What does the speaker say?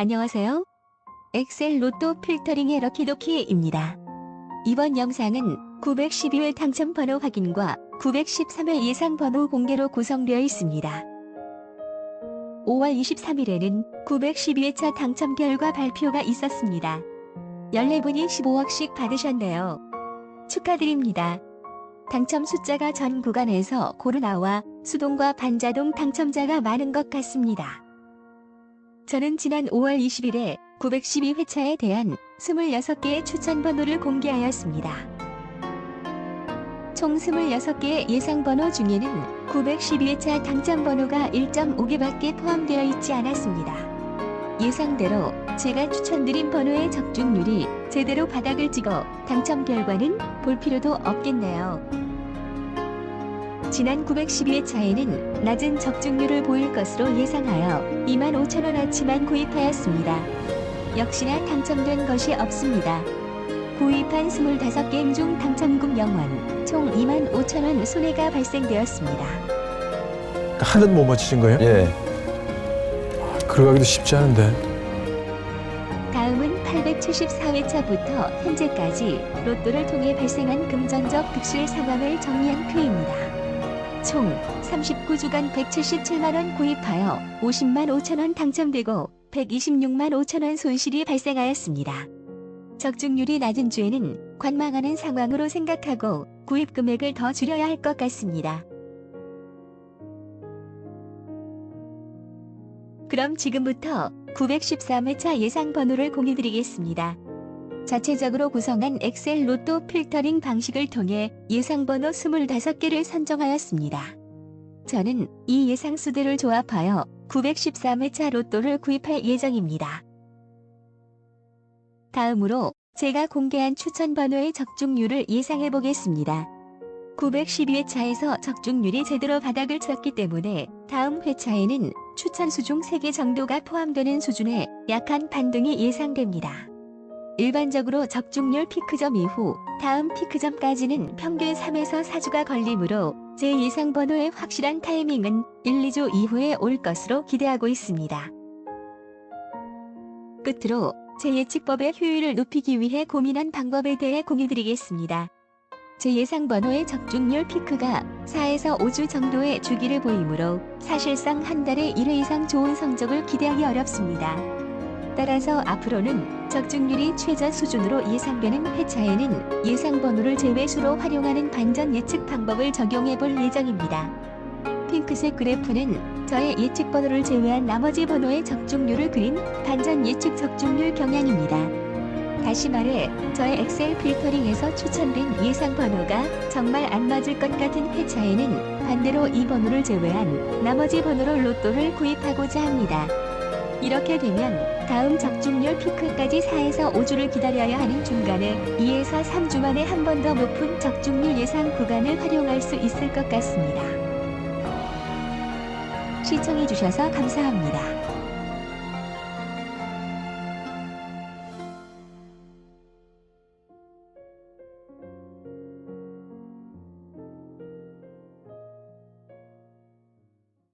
안녕하세요. 엑셀 로또 필터링의 럭키도키입니다. 이번 영상은 912회 당첨 번호 확인과 913회 예상 번호 공개로 구성되어 있습니다. 5월 23일에는 912회차 당첨 결과 발표가 있었습니다. 14분이 15억씩 받으셨네요. 축하드립니다. 당첨 숫자가 전 구간에서 고르나와 수동과 반자동 당첨자가 많은 것 같습니다. 저는 지난 5월 20일에 912회차에 대한 26개의 추천 번호를 공개하였습니다. 총 26개의 예상 번호 중에는 912회차 당첨 번호가 1.5개밖에 포함되어 있지 않았습니다. 예상대로 제가 추천드린 번호의 적중률이 제대로 바닥을 찍어 당첨 결과는 볼 필요도 없겠네요. 지난 912회차에는 낮은 적중률을 보일 것으로 예상하여 25,000원어치만 구입하였습니다. 역시나 당첨된 것이 없습니다. 구입한 25게임 중 당첨금 0원, 총 25,000원 손해가 발생되었습니다. 하나도 못 맞히신 거예요? 예. 아, 들어가기도 쉽지 않은데. 다음은 874회차부터 현재까지 로또를 통해 발생한 금전적 득실 상황을 정리한 표입니다. 총 39주간 177만원 구입하여 50만 5천원 당첨되고 126만 5천원 손실이 발생하였습니다. 적중률이 낮은 주에는 관망하는 상황으로 생각하고 구입 금액을 더 줄여야 할 것 같습니다. 그럼 지금부터 913회차 예상 번호를 공유드리겠습니다. 자체적으로 구성한 엑셀 로또 필터링 방식을 통해 예상 번호 25개를 선정하였습니다. 저는 이 예상 수들을 조합하여 913회차 로또를 구입할 예정입니다. 다음으로 제가 공개한 추천 번호의 적중률을 예상해 보겠습니다. 912회차에서 적중률이 제대로 바닥을 쳤기 때문에 다음 회차에는 추천 수 중 3개 정도가 포함되는 수준의 약한 반등이 예상됩니다. 일반적으로 적중률 피크점 이후 다음 피크점까지는 평균 3에서 4주가 걸리므로 제 예상 번호의 확실한 타이밍은 1, 2주 이후에 올 것으로 기대하고 있습니다. 끝으로 제 예측법의 효율을 높이기 위해 고민한 방법에 대해 공유드리겠습니다. 제 예상 번호의 적중률 피크가 4에서 5주 정도의 주기를 보이므로 사실상 한 달에 1회 이상 좋은 성적을 기대하기 어렵습니다. 따라서 앞으로는 적중률이 최저 수준으로 예상되는 회차에는 예상 번호를 제외수로 활용하는 반전 예측 방법을 적용해 볼 예정입니다. 핑크색 그래프는 저의 예측 번호를 제외한 나머지 번호의 적중률을 그린 반전 예측 적중률 경향입니다. 다시 말해 저의 엑셀 필터링에서 추천된 예상 번호가 정말 안 맞을 것 같은 회차에는 반대로 이 번호를 제외한 나머지 번호로 로또를 구입하고자 합니다. 이렇게 되면 다음 적중률 피크까지 4에서 5주를 기다려야 하는 중간에 2에서 3주 만에 한 번 더 높은 적중률 예상 구간을 활용할 수 있을 것 같습니다. 시청해주셔서 감사합니다.